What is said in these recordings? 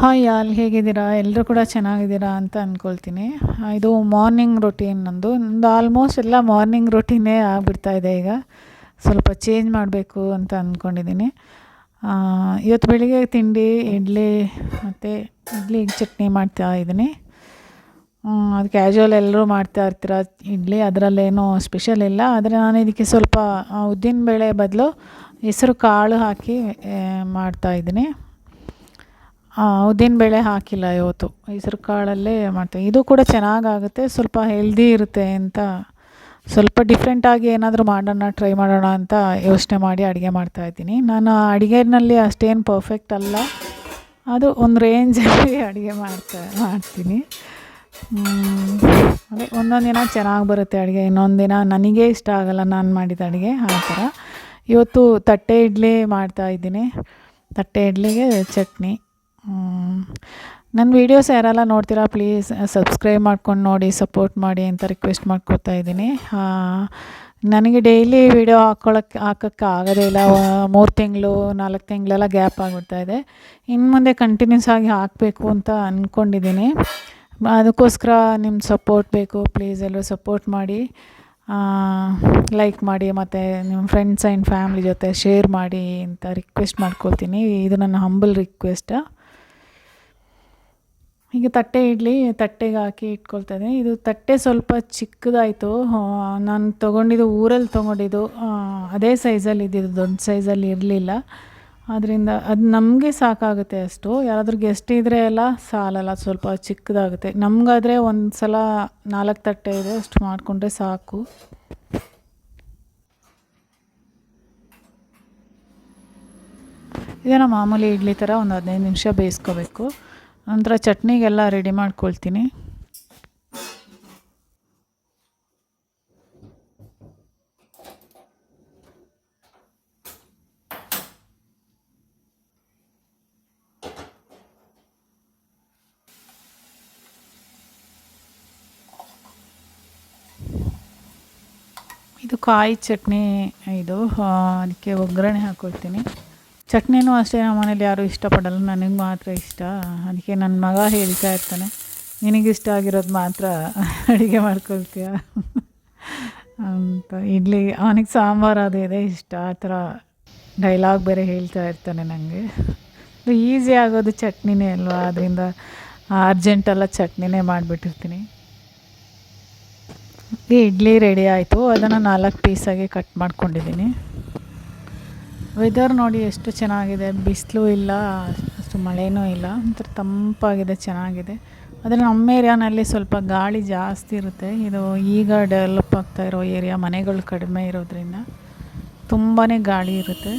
Hi ಯಾಲ್ ಹೇಗಿದ್ದೀರಾ? ಎಲ್ಲರೂ ಕೂಡ ಚೆನ್ನಾಗಿದ್ದೀರಾ ಅಂತ ಅಂದ್ಕೊಳ್ತೀನಿ ಇದು ಮಾರ್ನಿಂಗ್ ರೊಟೀನ್ ನಂದು. ನಂದು ಆಲ್ಮೋಸ್ಟ್ ಎಲ್ಲ ಮಾರ್ನಿಂಗ್ ರೊಟೀನೇ ಆಗಿಬಿಡ್ತಾ ಇದೆ ಈಗ. ಸ್ವಲ್ಪ ಚೇಂಜ್ ಮಾಡಬೇಕು ಅಂತ ಅಂದ್ಕೊಂಡಿದ್ದೀನಿ ಇವತ್ತು ಬೆಳಿಗ್ಗೆ ತಿಂಡಿ ಇಡ್ಲಿ ಮತ್ತು ಇಡ್ಲಿ ಚಟ್ನಿ ಮಾಡ್ತಾ ಇದ್ದೀನಿ ಅದು ಕ್ಯಾಶುವಲ್ ಎಲ್ಲರೂ ಮಾಡ್ತಾ ಇರ್ತೀರ? ಇಡ್ಲಿ ಅದರಲ್ಲೇನೂ ಸ್ಪೆಷಲ್ ಇಲ್ಲ. ಆದರೆ ನಾನು ಇದಕ್ಕೆ ಸ್ವಲ್ಪ ಉದ್ದಿನ ಬೇಳೆ ಬದಲು ಹೆಸರು ಕಾಳು ಹಾಕಿ ಆ, ಮಾಡ್ತಾ ಬೇಳೆ ಹಾಕಿಲ್ಲ ಇವತ್ತು. ಹೆಸರು ಕಾಳಲ್ಲೇ ಮಾಡ್ತೀವಿ. ಇದು ಕೂಡ ಚೆನ್ನಾಗಾಗುತ್ತೆ. ಸ್ವಲ್ಪ ಹೆಲ್ದಿ ಇರುತ್ತೆ ಅಂತ. ಸ್ವಲ್ಪ ಡಿಫ್ರೆಂಟಾಗಿ ಏನಾದರೂ ಮಾಡೋಣ ಟ್ರೈ ಮಾಡೋಣ ಅಂತ ಯೋಚನೆ ಮಾಡಿ ಅಡುಗೆ ಮಾಡ್ತಾಯಿದ್ದೀನಿ ನಾನು ಅಡುಗೆನಲ್ಲಿ ಅಷ್ಟೇನು ಪರ್ಫೆಕ್ಟ್ ಅಲ್ಲ. ಅದು ಒಂದು ರೇಂಜಲ್ಲಿ ಅಡುಗೆ ಮಾಡ್ತಾ, ಮಾಡ್ತೀನಿ. ಅದೇ ಒಂದೊಂದು ದಿನ ಚೆನ್ನಾಗಿ ಬರುತ್ತೆ ಅಡುಗೆ. ಇನ್ನೊಂದು ದಿನ ನನಗೆ ಇಷ್ಟ ಆಗಲ್ಲ ನಾನು ಮಾಡಿದ ಅಡುಗೆ, ಆ ಥರ. ಇವತ್ತು ತಟ್ಟೆ ಇಡ್ಲಿ ಮಾಡ್ತಾ ಇದ್ದೀನಿ. ತಟ್ಟೆ ಇಡ್ಲಿಗೆ ಚಟ್ನಿ. ನನ್ನ ವೀಡಿಯೋಸ್ ಯಾರೆಲ್ಲ ನೋಡ್ತೀರಾ ಪ್ಲೀಸ್ ಸಬ್ಸ್ಕ್ರೈಬ್ ಮಾಡ್ಕೊಂಡು ನೋಡಿ ಸಪೋರ್ಟ್ ಮಾಡಿ ಅಂತ ರಿಕ್ವೆಸ್ಟ್ ಮಾಡ್ಕೊತಾ ಇದ್ದೀನಿ. ನನಗೆ ಡೈಲಿ ವೀಡಿಯೋ ಹಾಕ್ಕೊಳಕ್ಕೆ ಹಾಕೋಕ್ಕೆ ಆಗೋದೇ ಇಲ್ಲ. ಮೂರು ತಿಂಗಳು, ನಾಲ್ಕು ತಿಂಗಳೆಲ್ಲ ಗ್ಯಾಪ್ ಆಗಿಬಿಡ್ತಾ ಇದೆ. ಇನ್ನು ಮುಂದೆ ಕಂಟಿನ್ಯೂಸ್ ಆಗಿ ಹಾಕಬೇಕು ಅಂತ ಅಂದ್ಕೊಂಡಿದ್ದೀನಿ ಅದಕ್ಕೋಸ್ಕರ ನಿಮ್ಮ ಸಪೋರ್ಟ್ ಬೇಕು. ಪ್ಲೀಸ್ ಎಲ್ಲರೂ ಸಪೋರ್ಟ್ ಮಾಡಿ. ಲೈಕ್ ಮಾಡಿ, ಮತ್ತು ನಿಮ್ಮ ಫ್ರೆಂಡ್ಸ್ ಆ್ಯಂಡ್ ಫ್ಯಾಮ್ಲಿ ಜೊತೆ ಶೇರ್ ಮಾಡಿ ಅಂತ ರಿಕ್ವೆಸ್ಟ್ ಮಾಡ್ಕೊಳ್ತೀನಿ ಇದು ನನ್ನ ಹಂಬಲ್ ರಿಕ್ವೆಸ್ಟ್ ಈಗ ತಟ್ಟೆ ಇಡ್ಲಿ, ತಟ್ಟೆಗೆ ಹಾಕಿ ಇಟ್ಕೊಳ್ತಾ ಇದ್ದೀನಿ ಇದು ತಟ್ಟೆ ಸ್ವಲ್ಪ ಚಿಕ್ಕದಾಯಿತು. ನಾನು ತೊಗೊಂಡಿದ್ದು ಊರಲ್ಲಿ ತೊಗೊಂಡಿದ್ದು ಅದೇ ಸೈಜಲ್ಲಿ ಇದ್ದಿದ್ದು, ದೊಡ್ಡ ಸೈಜಲ್ಲಿ ಇರಲಿಲ್ಲ. ಆದ್ದರಿಂದ ಅದು ನಮಗೆ ಸಾಕಾಗುತ್ತೆ ಅಷ್ಟು. ಯಾರಾದರೂ ಗೆಸ್ಟ್ ಇದ್ದರೆ ಎಲ್ಲ ಸಾಲಲ್ಲ ಸ್ವಲ್ಪ ಚಿಕ್ಕದಾಗುತ್ತೆ. ನಮಗಾದರೆ ಒಂದು ಸಲ ನಾಲ್ಕು ತಟ್ಟೆ ಇದೆ, ಅಷ್ಟು ಮಾಡಿಕೊಂಡ್ರೆ ಸಾಕು. ಇದನ್ನು ಮಾಮೂಲಿ ಇಡ್ಲಿ ಥರ ಒಂದು ಹದಿನೈದು ನಿಮಿಷ ಬೇಯಿಸ್ಕೋಬೇಕು. ನಂತರ ಚಟ್ನಿಗೆಲ್ಲ ರೆಡಿ ಮಾಡ್ಕೊಳ್ತೀನಿ. ಇದು ಕಾಯಿ ಚಟ್ನಿ ಇದು ಅದಕ್ಕೆ ಒಗ್ಗರಣೆ ಹಾಕ್ಕೊಳ್ತೀನಿ ಚಟ್ನಿನೂ ಅಷ್ಟೇ ನಮ್ಮ ಮನೇಲಿ ಯಾರೂ ಇಷ್ಟಪಡಲ್ಲ, ನನಗೆ ಮಾತ್ರ ಇಷ್ಟ. ಅದಕ್ಕೆ ನನ್ನ ಮಗ ಹೇಳ್ತಾ ಇರ್ತಾನೆ, ನಿನಗಿಷ್ಟ ಆಗಿರೋದು ಮಾತ್ರ ಅಡುಗೆ ಮಾಡ್ಕೊಳ್ತೀಯ? ಅಂತ. ಇಡ್ಲಿ, ಅವನಿಗೆ ಸಾಂಬಾರು ಅದು ಇದೆ ಇಷ್ಟ, ಆ ಥರ ಡೈಲಾಗ್ ಬೇರೆ ಹೇಳ್ತಾ ಇರ್ತಾನೆ ನನಗೆ ಈಸಿ ಆಗೋದು ಚಟ್ನಿನೇ ಅಲ್ವಾ? ಅದರಿಂದ ಅರ್ಜೆಂಟೆಲ್ಲ ಚಟ್ನಿನೇ ಮಾಡಿಬಿಟ್ಟಿರ್ತೀನಿ. ಇಡ್ಲಿ ರೆಡಿ ಆಯಿತು, ಅದನ್ನು ನಾಲ್ಕು ಪೀಸಾಗಿ ಕಟ್ ಮಾಡ್ಕೊಂಡಿದ್ದೀನಿ ವೆದರ್ ನೋಡಿ ಎಷ್ಟು ಚೆನ್ನಾಗಿದೆ. ಬಿಸಿಲು ಇಲ್ಲ, ಅಷ್ಟು ಮಳೆನೂ ಇಲ್ಲ. ಒಂಥರ ತಂಪಾಗಿದೆ, ಚೆನ್ನಾಗಿದೆ. ಆದರೆ ನಮ್ಮ ಏರಿಯಾನಲ್ಲಿ ಸ್ವಲ್ಪ ಗಾಳಿ ಜಾಸ್ತಿ ಇರುತ್ತೆ. ಇದು ಈಗ ಡೆವಲಪ್ ಆಗ್ತಾ ಇರೋ ಏರಿಯಾ, ಮನೆಗಳು ಕಡಿಮೆ ಇರೋದ್ರಿಂದ ತುಂಬಾ ಗಾಳಿ ಇರುತ್ತೆ.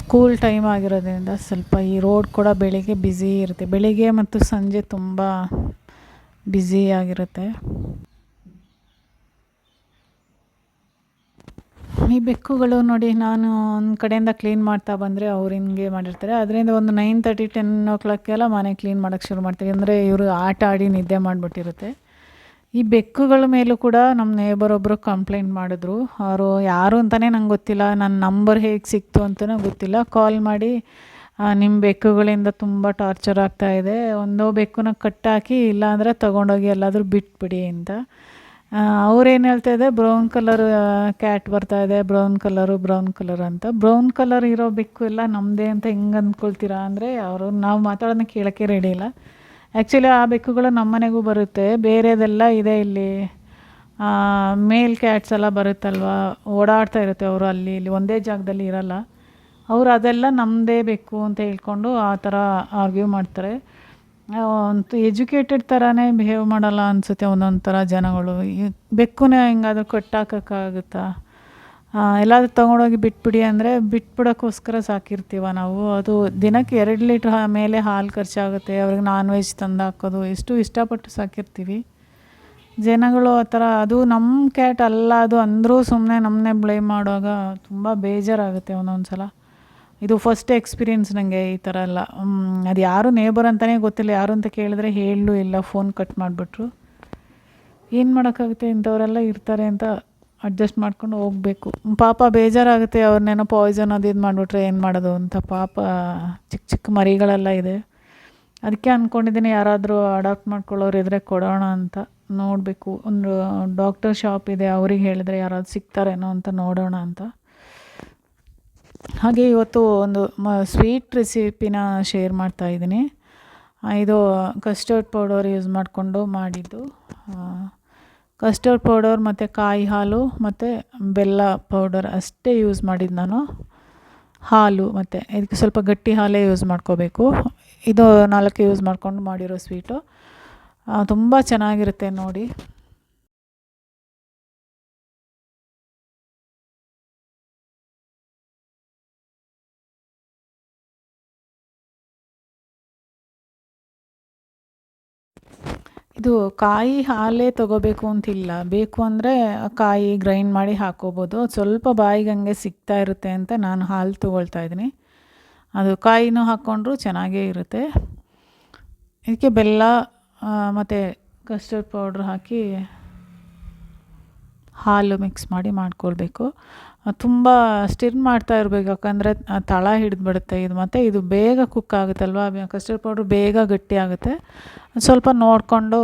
ಸ್ಕೂಲ್ ಟೈಮ್ ಆಗಿರೋದ್ರಿಂದ ಸ್ವಲ್ಪ ಈ ರೋಡ್ ಕೂಡ ಬೆಳಿಗ್ಗೆ ಬ್ಯುಸಿ ಇರುತ್ತೆ. ಬೆಳಿಗ್ಗೆ ಮತ್ತು ಸಂಜೆ ತುಂಬ ಬ್ಯುಸಿ ಈ ಬೆಕ್ಕುಗಳು ನೋಡಿ ನಾನು ಒಂದು ಕಡೆಯಿಂದ ಕ್ಲೀನ್ ಮಾಡ್ತಾ ಬಂದರೆ ಅವ್ರು ಹಿಂಗೆ ಮಾಡಿರ್ತಾರೆ. ಅದರಿಂದ ಒಂದು ನೈನ್ ತರ್ಟಿ ಟೆನ್ ಓ ಕ್ಲಾಕ್ಗೆಲ್ಲ ಮನೆ ಕ್ಲೀನ್ ಮಾಡೋಕ್ಕೆ ಶುರು ಮಾಡ್ತಾರೆ ಅಂದರೆ ಇವರು ಆಟ ಆಡಿ ನಿದ್ದೆ ಮಾಡಿಬಿಟ್ಟಿರುತ್ತೆ. ಈ ಬೆಕ್ಕುಗಳ ಮೇಲೂ ಕೂಡ ನಮ್ಮ ನೇಬರ್ ಒಬ್ಬರು ಕಂಪ್ಲೇಂಟ್ ಮಾಡಿದ್ರು. ಅವರು ಯಾರು ಅಂತಲೇ ನಂಗೆ ಗೊತ್ತಿಲ್ಲ. ನನ್ನ ನಂಬರ್ ಹೇಗೆ ಸಿಕ್ತು ಅಂತಲೂ ಗೊತ್ತಿಲ್ಲ. ಕಾಲ್ ಮಾಡಿ ನಿಮ್ಮ ಬೆಕ್ಕುಗಳಿಂದ ತುಂಬ ಟಾರ್ಚರ್ ಆಗ್ತಾ ಇದೆ. ಒಂದೋ ಬೆಕ್ಕುನ ಕಟ್ಟಾಕಿ ಇಲ್ಲಾಂದರೆ ತೊಗೊಂಡೋಗಿ ಎಲ್ಲಾದರೂ ಬಿಟ್ಬಿಡಿ ಅಂತ. ಅವ್ರೇನು ಹೇಳ್ತಾ ಇದೆ? ಬ್ರೌನ್ ಕಲರ್ ಕ್ಯಾಟ್ ಬರ್ತಾ ಇದೆ. ಬ್ರೌನ್ ಕಲರು ಬ್ರೌನ್ ಕಲರ್ ಅಂತ. ಬ್ರೌನ್ ಕಲರ್ ಇರೋ ಬೆಕ್ಕು ಎಲ್ಲ ನಮ್ಮದೇ ಅಂತ ಹೆಂಗೆ ಅಂದ್ಕೊಳ್ತೀರಾ ಅಂದರೆ ಅವರು ನಾವು ಮಾತಾಡೋದನ್ನ ಕೇಳೋಕ್ಕೆ ರೆಡಿ ಇಲ್ಲ. ಆ್ಯಕ್ಚುಲಿ ಆ ಬೆಕ್ಕುಗಳು ನಮ್ಮ ಮನೆಗೂ ಬರುತ್ತೆ. ಬೇರೆದೆಲ್ಲ ಇದೆ ಇಲ್ಲಿ. ಮೇಲ್ ಕ್ಯಾಟ್ಸ್ ಎಲ್ಲ ಬರುತ್ತಲ್ವ? ಓಡಾಡ್ತಾ ಇರುತ್ತೆ ಅವರು ಅಲ್ಲಿ. ಇಲ್ಲಿ ಒಂದೇ ಜಾಗದಲ್ಲಿ ಇರಲ್ಲ. ಅವರು ಅದೆಲ್ಲ ನಮ್ಮದೇ ಬೇಕು ಅಂತ ಹೇಳ್ಕೊಂಡು ಆ ಥರ ಆರ್ಗ್ಯೂ ಮಾಡ್ತಾರೆ. ಒಂದು ಎಜುಕೇಟೆಡ್ ಥರನೇ ಬಿಹೇವ್ ಮಾಡಲ್ಲ ಅನಿಸುತ್ತೆ ಒಂದೊಂದು ಥರ ಜನಗಳು. ಈ ಬೆಕ್ಕುನೇ ಹೆಂಗಾದ್ರೂ ಕಟ್ಟಾಕೋಕ್ಕಾಗುತ್ತಾ? ಎಲ್ಲಾದರೂ ತೊಗೊಂಡೋಗಿ ಬಿಟ್ಬಿಡಿ ಅಂದರೆ ಬಿಟ್ಬಿಡೋಕ್ಕೋಸ್ಕರ ಸಾಕಿರ್ತೀವ ನಾವು. ಅದು ದಿನಕ್ಕೆ ಎರಡು ಲೀಟ್ರ್ ಮೇಲೆ ಹಾಲು ಖರ್ಚಾಗುತ್ತೆ. ಅವ್ರಿಗೆ ನಾನ್ ವೆಜ್ ತಂದು ಹಾಕೋದು. ಎಷ್ಟು ಇಷ್ಟಪಟ್ಟು ಸಾಕಿರ್ತೀವಿ. ಜನಗಳು ಆ ಥರ, ಅದು ನಮ್ಮ ಕ್ಯಾಟ್ ಅಲ್ಲ, ಅದು ಅಂದರೂ ಸುಮ್ಮನೆ ನಮ್ಮನ್ನೇ ಬ್ಲೇಮ್ ಮಾಡುವಾಗ ತುಂಬ ಬೇಜಾರಾಗುತ್ತೆ ಒಂದೊಂದು ಸಲ ಇದು ಫಸ್ಟ್ ಎಕ್ಸ್ಪೀರಿಯೆನ್ಸ್ ನನಗೆ ಈ ಥರ ಎಲ್ಲ ಅದು ಯಾರು ನೇಬರ್ ಅಂತಲೇ ಗೊತ್ತಿಲ್ಲ. ಯಾರು ಅಂತ ಕೇಳಿದ್ರೆ ಹೇಳಲೂ ಇಲ್ಲ ಫೋನ್ ಕಟ್ ಮಾಡಿಬಿಟ್ರು. ಏನು ಮಾಡೋಕ್ಕಾಗುತ್ತೆ? ಇಂಥವರೆಲ್ಲ ಇರ್ತಾರೆ ಅಂತ ಅಡ್ಜಸ್ಟ್ ಮಾಡ್ಕೊಂಡು ಹೋಗಬೇಕು. ಪಾಪ ಬೇಜಾರಾಗುತ್ತೆ. ಅವ್ರನ್ನೇನೋ ಪಾಯ್ಸನ್ ಅದು ಇದು ಮಾಡಿಬಿಟ್ರೆ ಏನು ಮಾಡೋದು ಅಂತ. ಪಾಪ ಚಿಕ್ಕ ಚಿಕ್ಕ ಮರಿಗಳೆಲ್ಲ ಇದೆ. ಅದಕ್ಕೆ ಅಂದ್ಕೊಂಡಿದ್ದೀನಿ ಯಾರಾದರೂ ಅಡಾಪ್ಟ್ ಮಾಡ್ಕೊಳ್ಳೋರು ಇದ್ದರೆ ಕೊಡೋಣ ಅಂತ. ನೋಡಬೇಕು. ಒಂದು ಡಾಕ್ಟರ್ ಶಾಪ್ ಇದೆ. ಅವ್ರಿಗೆ ಹೇಳಿದ್ರೆ ಯಾರಾದ್ರು ಸಿಗ್ತಾರೇನೋ ಅಂತ ನೋಡೋಣ ಅಂತ. ಹಾಗೆ ಇವತ್ತು ಒಂದು ಮ ಸ್ವೀಟ್ ರೆಸಿಪಿನ ಶೇರ್ ಮಾಡ್ತಾ ಇದ್ದೀನಿ. ಇದು ಕಸ್ಟರ್ಡ್ ಪೌಡರ್ ಯೂಸ್ ಮಾಡಿಕೊಂಡು ಮಾಡಿದ್ದು. ಕಸ್ಟರ್ಡ್ ಪೌಡರ್ ಮತ್ತು ಕಾಯಿ ಹಾಲು ಮತ್ತು ಬೆಲ್ಲ ಪೌಡರ್ ಅಷ್ಟೇ ಯೂಸ್ ಮಾಡಿದ್ದು ನಾನು. ಹಾಲು ಮತ್ತು ಇದಕ್ಕೆ ಸ್ವಲ್ಪ ಗಟ್ಟಿ ಹಾಲೇ ಯೂಸ್ ಮಾಡ್ಕೋಬೇಕು. ಇದು ನಾಲ್ಕು ಯೂಸ್ ಮಾಡ್ಕೊಂಡು ಮಾಡಿರೋ ಸ್ವೀಟು ತುಂಬ ಚೆನ್ನಾಗಿರುತ್ತೆ ನೋಡಿ. ಇದು ಕಾಯಿ ಹಾಲೇ ತೊಗೋಬೇಕು ಅಂತಿಲ್ಲ. ಬೇಕು ಅಂದರೆ ಕಾಯಿ ಗ್ರೈಂಡ್ ಮಾಡಿ ಹಾಕೋಬೋದು. ಸ್ವಲ್ಪ ಬಾಯಿಗೆ ಹಂಗೆ ಸಿಗ್ತಾ ಇರುತ್ತೆ ಅಂತ ನಾನು ಹಾಲು ತೊಗೊಳ್ತಾ ಇದ್ದೀನಿ. ಅದು ಕಾಯಿನೂ ಹಾಕ್ಕೊಂಡ್ರು ಚೆನ್ನಾಗೇ ಇರುತ್ತೆ. ಇದಕ್ಕೆ ಬೆಲ್ಲ ಮತ್ತು ಕಸ್ಟರ್ಡ್ ಪೌಡ್ರ್ ಹಾಕಿ ಹಾಲು ಮಿಕ್ಸ್ ಮಾಡಿ ಮಾಡ್ಕೊಳ್ಬೇಕು. ತುಂಬ ಸ್ಟಿರ್ ಮಾಡ್ತಾ ಇರಬೇಕು. ಯಾಕಂದರೆ ತಳ ಹಿಡಿದ್ಬಿಡುತ್ತೆ. ಇದು ಮತ್ತು ಇದು ಬೇಗ ಕುಕ್ ಆಗುತ್ತಲ್ವ? ಕಸ್ಟರ್ಡ್ ಪೌಡ್ರ್ ಬೇಗ ಗಟ್ಟಿ ಆಗುತ್ತೆ. ಸ್ವಲ್ಪ ನೋಡಿಕೊಂಡು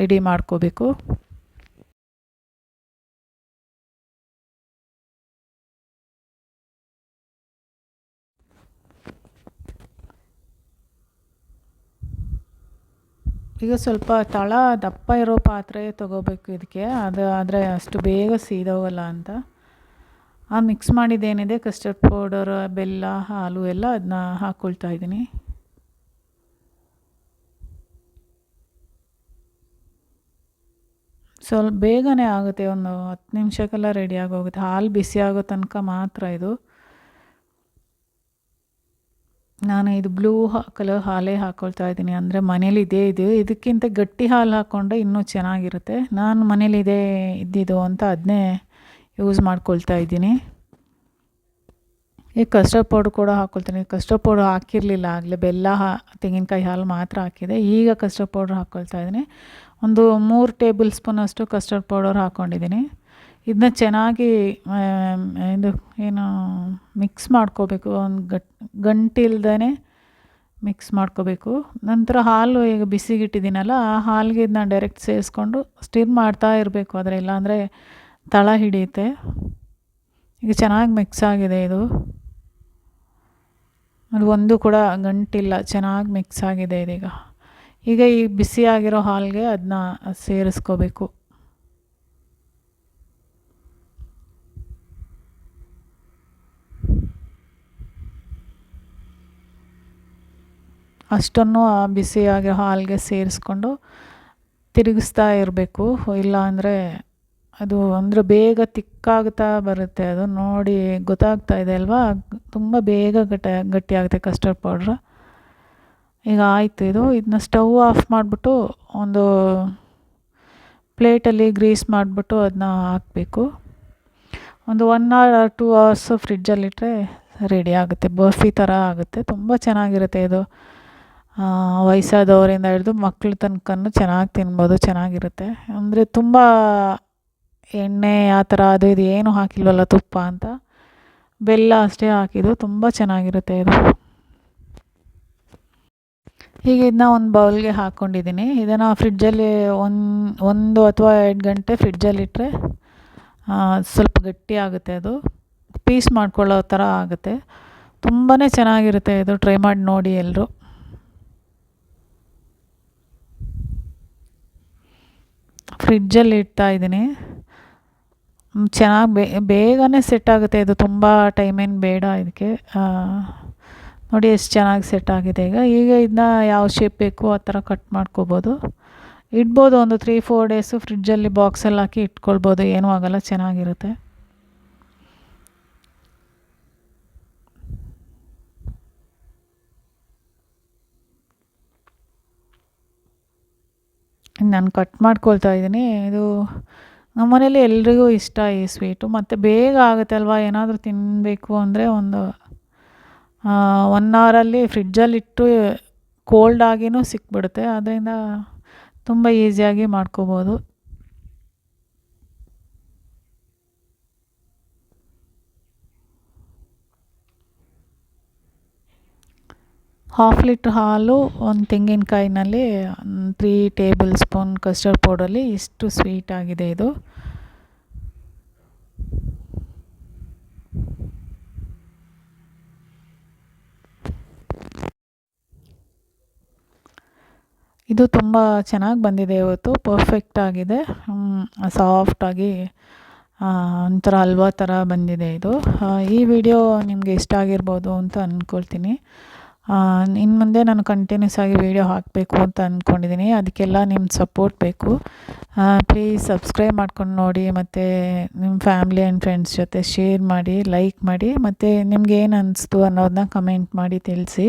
ರೆಡಿ ಮಾಡ್ಕೋಬೇಕು. ಈಗ ಸ್ವಲ್ಪ ತಳ ದಪ್ಪ ಇರೋ ಪಾತ್ರೆ ತೊಗೋಬೇಕು ಇದಕ್ಕೆ. ಅದು ಆದರೆ ಅಷ್ಟು ಬೇಗ ಸೀದೋಗಲ್ಲ ಅಂತ. ಆ ಮಿಕ್ಸ್ ಮಾಡಿದ್ದೇನಿದೆ? ಕಸ್ಟರ್ಡ್ ಪೌಡರ್ ಬೆಲ್ಲ, ಹಾಲು ಎಲ್ಲ ಅದನ್ನ ಹಾಕ್ಕೊಳ್ತಾ ಇದ್ದೀನಿ. ಸ್ವಲ್ಪ ಬೇಗನೆ ಆಗುತ್ತೆ. ಒಂದು ಹತ್ತು ನಿಮಿಷಕ್ಕೆಲ್ಲ ರೆಡಿ ಆಗೋಗುತ್ತೆ. ಹಾಲು ಬಿಸಿ ಆಗೋ ತನಕ ಮಾತ್ರ ಇದು. ನಾನು ಇದು ಬ್ಲೂ ಕಲರ್ ಹಾಲೇ ಹಾಕ್ಕೊಳ್ತಾ ಇದ್ದೀನಿ. ಅಂದರೆ ಮನೇಲಿ ಇದೇ ಇದು. ಇದಕ್ಕಿಂತ ಗಟ್ಟಿ ಹಾಲು ಹಾಕ್ಕೊಂಡ್ರೆ ಇನ್ನೂ ಚೆನ್ನಾಗಿರುತ್ತೆ. ನಾನು ಮನೇಲಿ ಇದೇ ಇದ್ದಿದ್ದು ಅಂತ ಅದನ್ನೇ ಯೂಸ್ ಮಾಡ್ಕೊಳ್ತಾ ಇದ್ದೀನಿ. ಈ ಕಸ್ಟರ್ಡ್ ಪೌಡ್ರ್ ಕೂಡ ಹಾಕ್ಕೊಳ್ತೀನಿ ಕಸ್ಟರ್ಡ್ ಪೌಡ್ರ್ ಹಾಕಿರಲಿಲ್ಲ ಆಗಲೇ. ಬೆಲ್ಲ ಹಾ, ತೆಂಗಿನಕಾಯಿ ಹಾಲು ಮಾತ್ರ ಹಾಕಿದೆ. ಈಗ ಕಸ್ಟರ್ಡ್ ಪೌಡ್ರ್ ಹಾಕ್ಕೊಳ್ತಾ ಇದ್ದೀನಿ. ಒಂದು ಮೂರು ಟೇಬಲ್ ಸ್ಪೂನಷ್ಟು ಕಸ್ಟರ್ಡ್ ಪೌಡರ್ ಹಾಕ್ಕೊಂಡಿದ್ದೀನಿ ಇದನ್ನ ಚೆನ್ನಾಗಿ ಇದು ಏನು ಮಿಕ್ಸ್ ಮಾಡ್ಕೋಬೇಕು. ಒಂದು ಗಟ್ ಗಂಟಿಲ್ದೇ ಮಿಕ್ಸ್ ಮಾಡ್ಕೋಬೇಕು. ನಂತರ ಹಾಲು ಈಗ ಬಿಸಿಗಿಟ್ಟಿದ್ದೀನಲ್ಲ, ಆ ಹಾಲಿಗೆ ಇದನ್ನ ಡೈರೆಕ್ಟ್ ಸೇರಿಸ್ಕೊಂಡು ಸ್ಟಿರ್ ಮಾಡ್ತಾ ಇರಬೇಕು ಆದರೆ ಇಲ್ಲಾಂದರೆ ತಳ ಹಿಡಿಯುತ್ತೆ. ಈಗ ಚೆನ್ನಾಗಿ ಮಿಕ್ಸ್ ಆಗಿದೆ ಇದು. ಅದು ಒಂದು ಕೂಡ ಗಂಟಿಲ್ಲ, ಚೆನ್ನಾಗಿ ಮಿಕ್ಸ್ ಆಗಿದೆ ಇದೀಗ. ಈಗ ಈ ಬಿಸಿಯಾಗಿರೋ ಹಾಲಿಗೆ ಅದನ್ನ ಸೇರಿಸ್ಕೋಬೇಕು. ಅಷ್ಟನ್ನು ಆ ಬಿಸಿಯಾಗಿರೋ ಹಾಲಿಗೆ ಸೇರಿಸ್ಕೊಂಡು ತಿರುಗಿಸ್ತಾ ಇರಬೇಕು. ಇಲ್ಲ ಅಂದರೆ ಅದು ಅಂದರೆ ಬೇಗ ತಿಕ್ಕಾಗ್ತಾ ಬರುತ್ತೆ. ಅದು ನೋಡಿ ಗೊತ್ತಾಗ್ತಾ ಇದೆ ಅಲ್ವಾ? ತುಂಬ ಬೇಗ ಗಟ್ಟಿ ಗಟ್ಟಿಯಾಗುತ್ತೆ ಕಸ್ಟರ್ಡ್ ಪೌಡ್ರ್. ಈಗ ಆಯಿತು ಇದು. ಇದನ್ನ ಸ್ಟವ್ ಆಫ್ ಮಾಡಿಬಿಟ್ಟು ಒಂದು ಪ್ಲೇಟಲ್ಲಿ ಗ್ರೀಸ್ ಮಾಡಿಬಿಟ್ಟು ಅದನ್ನ ಹಾಕಬೇಕು. ಒಂದು ಒನ್ ಅವರ್ ಟೂ ಅವರ್ಸು ಫ್ರಿಡ್ಜಲ್ಲಿಟ್ಟರೆ ರೆಡಿ ಆಗುತ್ತೆ. ಬರ್ಫಿ ಥರ ಆಗುತ್ತೆ. ತುಂಬ ಚೆನ್ನಾಗಿರುತ್ತೆ ಇದು. ವಯಸ್ಸಾದವರಿಂದ ಹಿಡಿದು ಮಕ್ಳ ತನಕನೂ ಚೆನ್ನಾಗಿ ತಿನ್ಬೋದು, ಚೆನ್ನಾಗಿರುತ್ತೆ. ಅಂದರೆ ತುಂಬ ಎಣ್ಣೆ ಆ ಥರ ಅದು ಇದು ಏನೂ ಹಾಕಿಲ್ವಲ್ಲ ತುಪ್ಪ ಅಂತ? ಬೆಲ್ಲ ಅಷ್ಟೇ ಹಾಕಿದ್ದು ತುಂಬ ಚೆನ್ನಾಗಿರುತ್ತೆ ಇದು. ಹೀಗೆ ಇದನ್ನ ಒಂದು ಬೌಲ್ಗೆ ಹಾಕ್ಕೊಂಡಿದ್ದೀನಿ ಇದನ್ನು ಫ್ರಿಡ್ಜಲ್ಲಿ ಒಂದು ಒಂದು ಅಥವಾ ಎರಡು ಗಂಟೆ ಫ್ರಿಡ್ಜಲ್ಲಿಟ್ಟರೆ ಸ್ವಲ್ಪ ಗಟ್ಟಿ ಆಗುತ್ತೆ ಅದು. ಪೀಸ್ ಮಾಡ್ಕೊಳ್ಳೋ ಥರ ಆಗುತ್ತೆ. ತುಂಬಾ ಚೆನ್ನಾಗಿರುತ್ತೆ ಇದು. ಟ್ರೈ ಮಾಡಿ ನೋಡಿ ಎಲ್ಲರೂ ಫ್ರಿಡ್ಜಲ್ಲಿ ಇಡ್ತಾ ಇದ್ದೀನಿ. ಚೆನ್ನಾಗಿ ಬೇ, ಬೇಗನೆ ಸೆಟ್ ಆಗುತ್ತೆ. ಇದು ತುಂಬ ಟೈಮೇನು ಬೇಡ ಇದಕ್ಕೆ. ನೋಡಿ ಎಷ್ಟು ಚೆನ್ನಾಗಿ ಸೆಟ್ ಆಗಿದೆ ಈಗ. ಈಗ ಇದನ್ನ ಯಾವ ಶೇಪ್ ಬೇಕು ಆ ಥರ ಕಟ್ ಮಾಡ್ಕೋಬೋದು. ಇಡ್ಬೋದು ಒಂದು ತ್ರೀ ಫೋರ್ ಡೇಸು ಫ್ರಿಡ್ಜಲ್ಲಿ ಬಾಕ್ಸಲ್ಲಿ ಹಾಕಿ ಇಟ್ಕೊಳ್ಬೋದು. ಏನೂ ಆಗೋಲ್ಲ, ಚೆನ್ನಾಗಿರುತ್ತೆ. ನಾನು ಕಟ್ ಮಾಡ್ಕೊಳ್ತಾ ಇದ್ದೀನಿ. ಇದು ನಮ್ಮ ಮನೇಲಿ ಎಲ್ರಿಗೂ ಇಷ್ಟ ಈ ಸ್ವೀಟು ಮತ್ತು ಬೇಗ ಆಗುತ್ತೆ ಅಲ್ವಾ? ಏನಾದರೂ ತಿನ್ನಬೇಕು ಅಂದರೆ ಒಂದು ಒನ್ ಅವರಲ್ಲಿ ಫ್ರಿಡ್ಜಲ್ಲಿಟ್ಟು ಕೋಲ್ಡ್ ಆಗಿಯೂ ಸಿಕ್ಬಿಡುತ್ತೆ. ಅದರಿಂದ ತುಂಬ ಈಸಿಯಾಗಿ ಮಾಡ್ಕೋಬೋದು. ಹಾಫ್ ಲೀಟ್ರ್ ಹಾಲು ಒಂದು ತೆಂಗಿನಕಾಯಿನಲ್ಲಿ ತ್ರೀ ಟೇಬಲ್ ಸ್ಪೂನ್ ಕಸ್ಟರ್ಡ್ ಪೌಡರಲ್ಲಿ ಇಷ್ಟು ಸ್ವೀಟ್ ಆಗಿದೆ ಇದು. ಇದು ತುಂಬ ಚೆನ್ನಾಗಿ ಬಂದಿದೆ ಇವತ್ತು ಪರ್ಫೆಕ್ಟ್ ಆಗಿದೆ. ಸಾಫ್ಟಾಗಿ ಒಂಥರ ಹಲ್ವಾ ಥರ ಬಂದಿದೆ ಇದು. ಈ ವಿಡಿಯೋ ನಿಮಗೆ ಇಷ್ಟ ಆಗಿರ್ಬೋದು ಅಂತ ಅಂದ್ಕೊಳ್ತೀನಿ ಇನ್ನು ಮುಂದೆ ನಾನು ಕಂಟಿನ್ಯೂಸ್ ಆಗಿ ವೀಡಿಯೋ ಹಾಕಬೇಕು ಅಂತ ಅಂದ್ಕೊಂಡಿದ್ದೀನಿ ಅದಕ್ಕೆಲ್ಲ ನಿಮ್ಮ ಸಪೋರ್ಟ್ ಬೇಕು. ಪ್ಲೀಸ್ ಸಬ್ಸ್ಕ್ರೈಬ್ ಮಾಡ್ಕೊಂಡು ನೋಡಿ, ಮತ್ತು ನಿಮ್ಮ ಫ್ಯಾಮ್ಲಿ ಆ್ಯಂಡ್ ಫ್ರೆಂಡ್ಸ್ ಜೊತೆ ಶೇರ್ ಮಾಡಿ ಲೈಕ್ ಮಾಡಿ, ಮತ್ತು ನಿಮ್ಗೆ ಏನು ಅನ್ನಿಸ್ತು ಅನ್ನೋದನ್ನ ಕಮೆಂಟ್ ಮಾಡಿ ತಿಳಿಸಿ.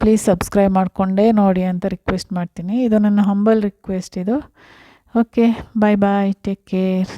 ಪ್ಲೀಸ್ ಸಬ್ಸ್ಕ್ರೈಬ್ ಮಾಡಿಕೊಂಡೇ ನೋಡಿ ಅಂತ ರಿಕ್ವೆಸ್ಟ್ ಮಾಡ್ತೀನಿ. ಇದು ನನ್ನ ಹಂಬಲ್ ರಿಕ್ವೆಸ್ಟ್ ಇದು. Okay bye bye take care